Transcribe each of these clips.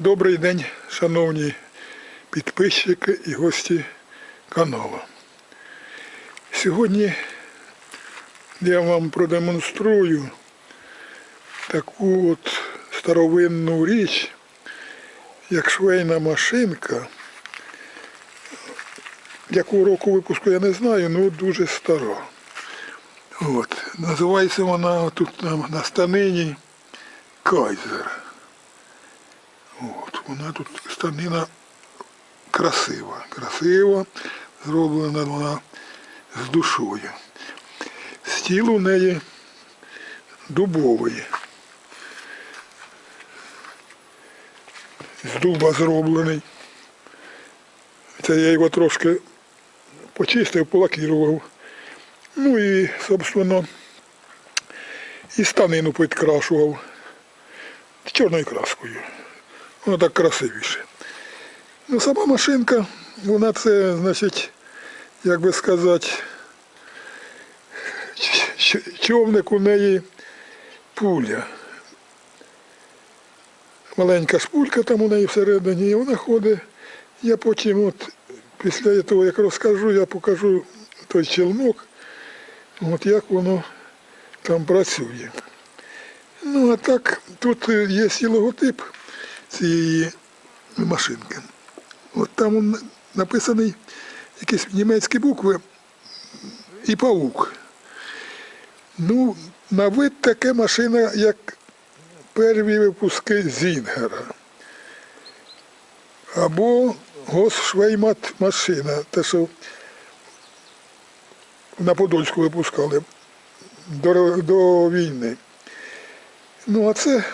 Добрий день, шановні підписчики і гості каналу. Сьогодні я вам продемонструю таку от старовинну річ, як швейна машинка. Якого року випуску я не знаю, але дуже стара. От. Називається вона тут на станині Кайзер. От, вона тут станина красива. Красива, зроблена вона з душою. Стіл у неї дубовий. З дуба зроблений. Це я його трошки почистив, полакірував. Ну і, собственно, і станину підкрашував чорною краскою. Воно так красивіше. Ну, сама машинка, вона це, значить, як би сказати, човник у неї пуля. Маленька шпулька там у неї всередині, і вона ходить. Я потім, от, після того, як розкажу, я покажу той челнок, от як воно там працює. Ну, а так, тут є і логотип цієї машинки. От там написаний якісь німецькі букви і паук. Ну, на вид таке машина, як перві випуски Зінгера. Або Госшвеймат машина, те, що на Подольську випускали до, до війни. Ну, а це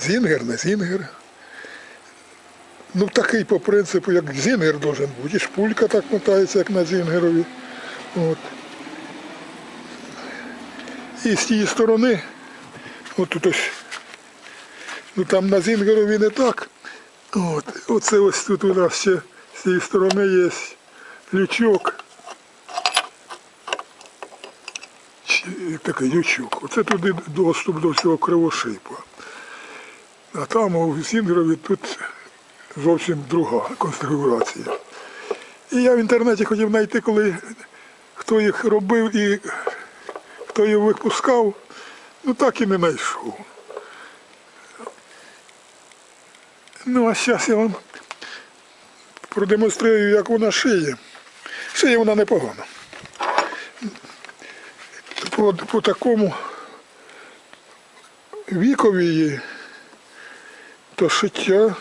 Зінгер, не Зінгер. Ну, такий по принципу, як Зінгер должен бути. І шпулька так мотається, як на Зінгерові. От. І з тієї сторони, от тут ось, ну там на Зінгерові не так. От. Оце ось тут у нас ще з цієї сторони є лючок. Чи- Такий лючок. Оце туди доступ до цього кривошипа. А там у Зінгерові тут зовсім друга конфігурація. І я в інтернеті хотів знайти, коли хто їх робив і хто їх випускав, ну так і не знайшов. Ну, а зараз я вам продемонструю, як вона шиє. Шиє вона непогано. По, по такому вікові її, то шиття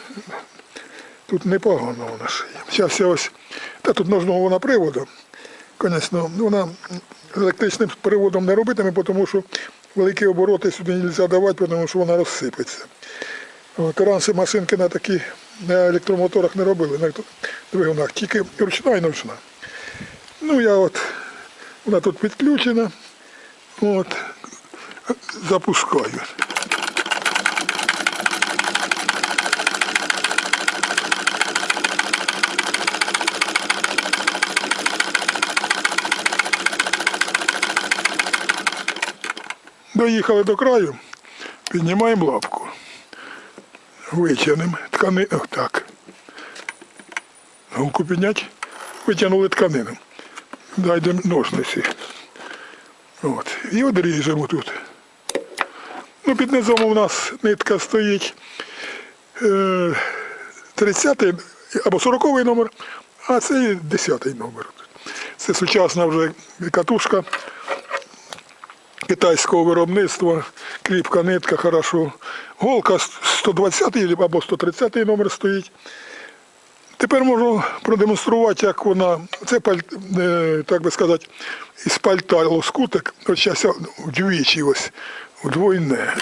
тут непогано вона шиє. Зараз я ось, та тут нужного вона приводу. Звісно, вона електричним приводом не робитиме, тому що великі обороти сюди не можна давати, тому що вона розсипеться. От, раніше машинки на такі на електромоторах не робили, на двигунах, тільки ручна і ночна. Ну я от, вона тут підключена, от, запускаю. Доїхали до краю, піднімаємо лапку. Витягнемо ткани. Ох, так. Голку підняти. Витягнули тканину. Дайдемо ножниці. От. І одріжемо тут. Ну, під низом у нас нитка стоїть е, 30 або 40-й номер, а це 10-й номер. Це сучасна вже катушка китайського виробництва, кріпка нитка, хорошо. Голка 120 або 130 номер стоїть. Тепер можу продемонструвати, як вона, це е, так би сказати, із пальта лоскуток, от зараз вдвічі ось, вдвойне,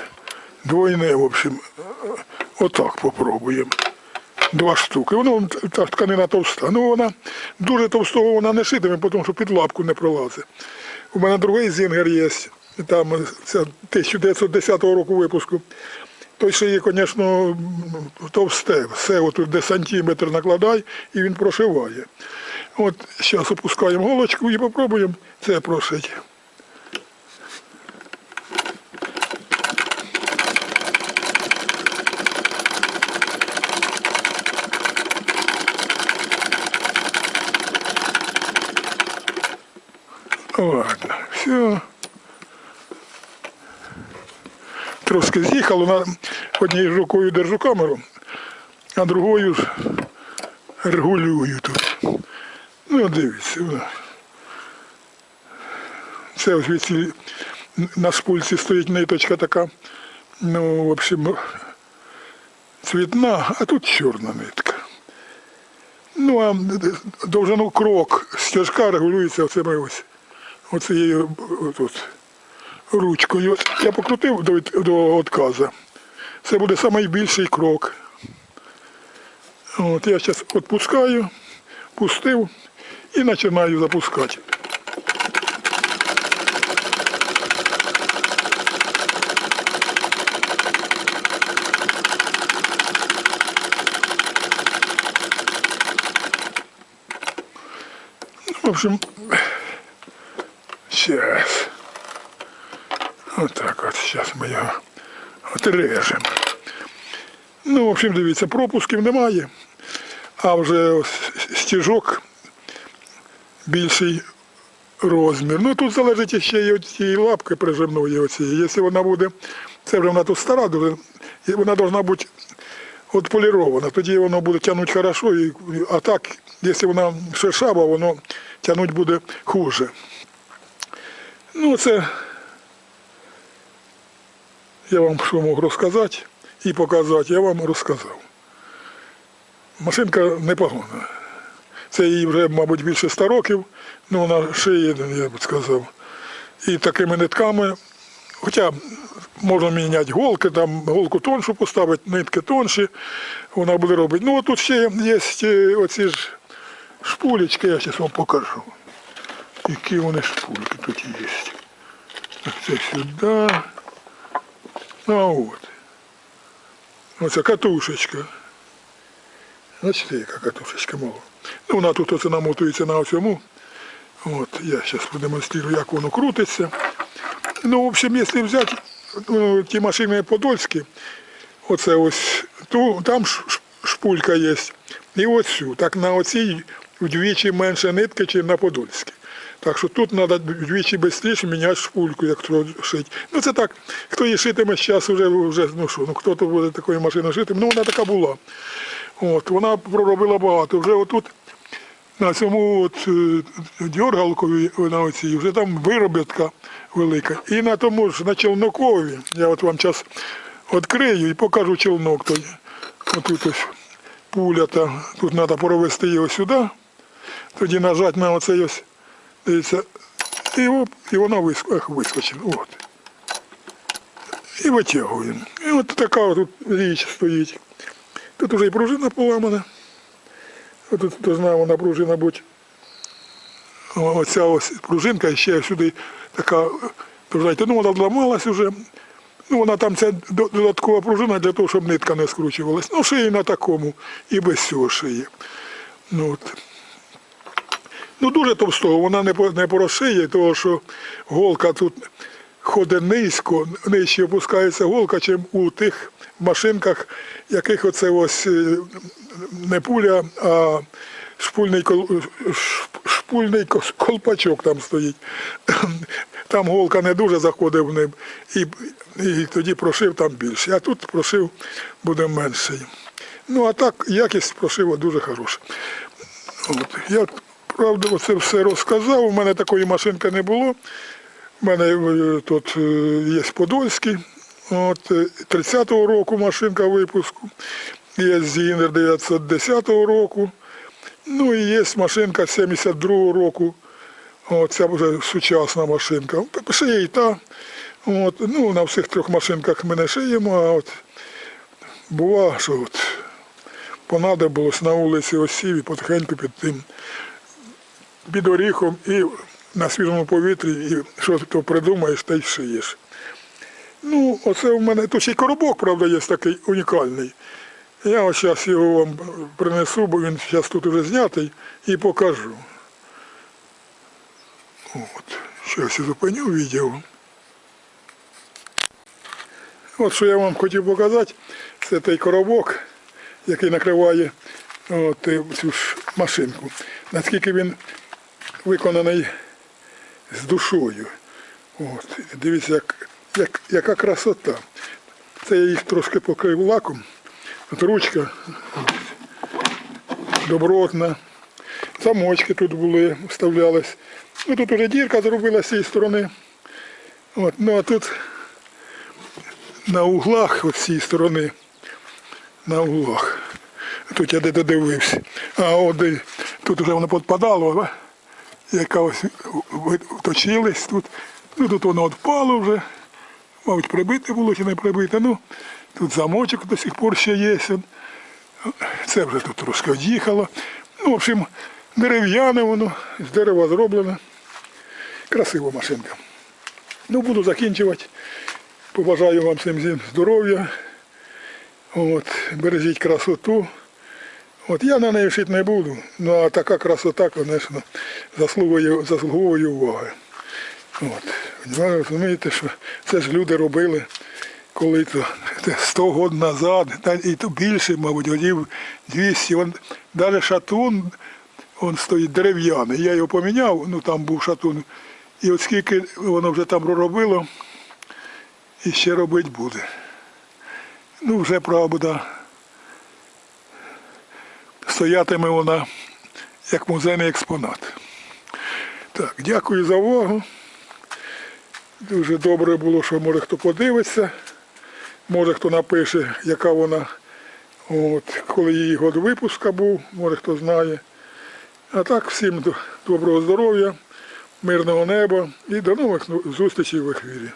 двойне, в общем, отак попробуємо. Два штуки. Воно та тканина товста. Ну вона дуже товстого вона не шитиме, тому що під лапку не пролазить. У мене другий зінгер є, там це 1910 року випуску. Той є, звісно, товсте. Все, отут де сантиметр накладай і він прошиває. От зараз опускаємо голочку і спробуємо це прошити. Ладно, все. Трошки з'їхало, на однією рукою держу камеру, а другою регулюю тут. Ну, дивіться. воно. Це ось звідси на шпульці стоїть ниточка така. Ну, в общем, цвітна, а тут чорна нитка. Ну, а довжину крок стяжка регулюється оцими ось оцією тут, ручкою. Я покрутив до, до відказу. Це буде найбільший крок. От я зараз відпускаю, пустив і починаю запускати. В общем, сейчас. Вот так от, сейчас ми його отрежемо. Ну, в общем, дивіться, пропусків немає, а вже стіжок більший розмір. Ну тут залежить ще й від цієї лапки прижимної оцієї. Якщо вона буде, це вже вона тут стара, вона повинна бути отполірована, тоді воно буде тягнути хорошо, а так, якщо вона шершава, воно тягнути буде хуже. Ну, це я вам що можу розказати і показати, я вам розказав. Машинка непогана. Це їй вже, мабуть, більше 100 років, ну вона шиє, я б сказав. І такими нитками, хоча можна міняти голки, там голку тоншу поставити, нитки тонші, вона буде робити. Ну, от тут ще є е, оці ж шпулечки, я зараз вам покажу. Які вони шпульки тут є. Це сюди. А от. Оце катушечка. Бачите, яка катушечка мова. Ну, вона тут оце намотується на цьому. От, я зараз продемонструю, як воно крутиться. Ну, в общем, якщо взяти ну, ті машини подольські, оце ось, ту, там шпулька є. І оцю. Так на оцій вдвічі менше нитки, ніж на подольській. Так що тут треба вдвічі швидше міняти шпульку, як шить. Ну це так, хто її шитиме зараз вже, вже ну що, ну хто тут буде такою машиною шити, ну вона така була. От, вона проробила багато. Вже отут на цьому от, е, дьоргалкові на оцій, вже там виробітка велика. І на тому ж на челнокові, я от вам зараз відкрию і покажу челнок тоді. Отут ось пуля, та, тут треба провести його сюди, тоді нажати на оцей ось, дивіться, і, оп, і вона виск- вискочила. От. І витягуємо. І от така тут річ стоїть. Тут вже і пружина поламана. Тут должна вона пружина бути. Оця ось пружинка ще сюди така. Ну, вона вламалась вже. Ну, вона там ця додаткова пружина для того, щоб нитка не скручувалась. Ну, шиє на такому і без цього шиє. Ну, от. Ну дуже товстого, вона не, не порозшиє, тому що голка тут ходить низько, нижче опускається голка, чим у тих машинках, яких оце ось е, не пуля, а шпульний, шпульний колпачок там стоїть. Там голка не дуже заходить в ним, і, і тоді прошив там більше. А тут прошив буде менший. Ну а так якість прошива дуже хороша. От. Я правда оце все розказав. У мене такої машинки не було. У мене е, тут е, є Подольський. От, е, 30-го року машинка випуску. Є Зінер 910 року. Ну і є машинка 72-го року. От, це вже сучасна машинка. Шиє і та. От, ну, на всіх трьох машинках ми не шиємо, а от бува, що от понадобилось на вулиці осів і потихеньку під тим під оріхом і на свіжому повітрі, і що ти то придумаєш, та й шиєш. Ну, оце у мене тут ще й коробок, правда, є такий унікальний. Я ось зараз його вам принесу, бо він зараз тут уже знятий, і покажу. От, зараз я зупиню відео. От що я вам хотів показати, це той коробок, який накриває от, цю ж машинку. Наскільки він виконаний з душою. От. Дивіться, як, як, яка красота. Це я їх трошки покрив лаком. От ручка добротна. Замочки тут були, вставлялись. Ну тут уже дірка зробила з цієї сторони. От, ну а тут на углах от з цієї сторони. На углах. Тут я де додивився. А от тут вже воно підпадало? Яка ось ви- тут. Ну тут воно відпало вже. Мабуть, прибите було чи не прибите. Ну, тут замочок до сих пор ще є. Це вже тут трошки од'їхало. Ну, в общем, дерев'яне воно, з дерева зроблено. Красива машинка. Ну, буду закінчувати. Побажаю вам всім здоров'я. Бережіть красоту. От я на неї шити не буду. Ну а така красота, звісно, заслуговує, заслуговує уваги. От. Ви розумієте, що це ж люди робили коли то 100 років назад, і то більше, мабуть, годів 200. Он, навіть шатун, він стоїть дерев'яний. Я його поміняв, ну там був шатун. І от скільки воно вже там проробило, і ще робити буде. Ну, вже правда. Стоятиме вона як музейний експонат. Так, дякую за увагу. Дуже добре було, що може хто подивиться, може хто напише, яка вона, от, коли її год випуска був, може хто знає. А так, всім доброго здоров'я, мирного неба і до нових зустрічей в ефірі.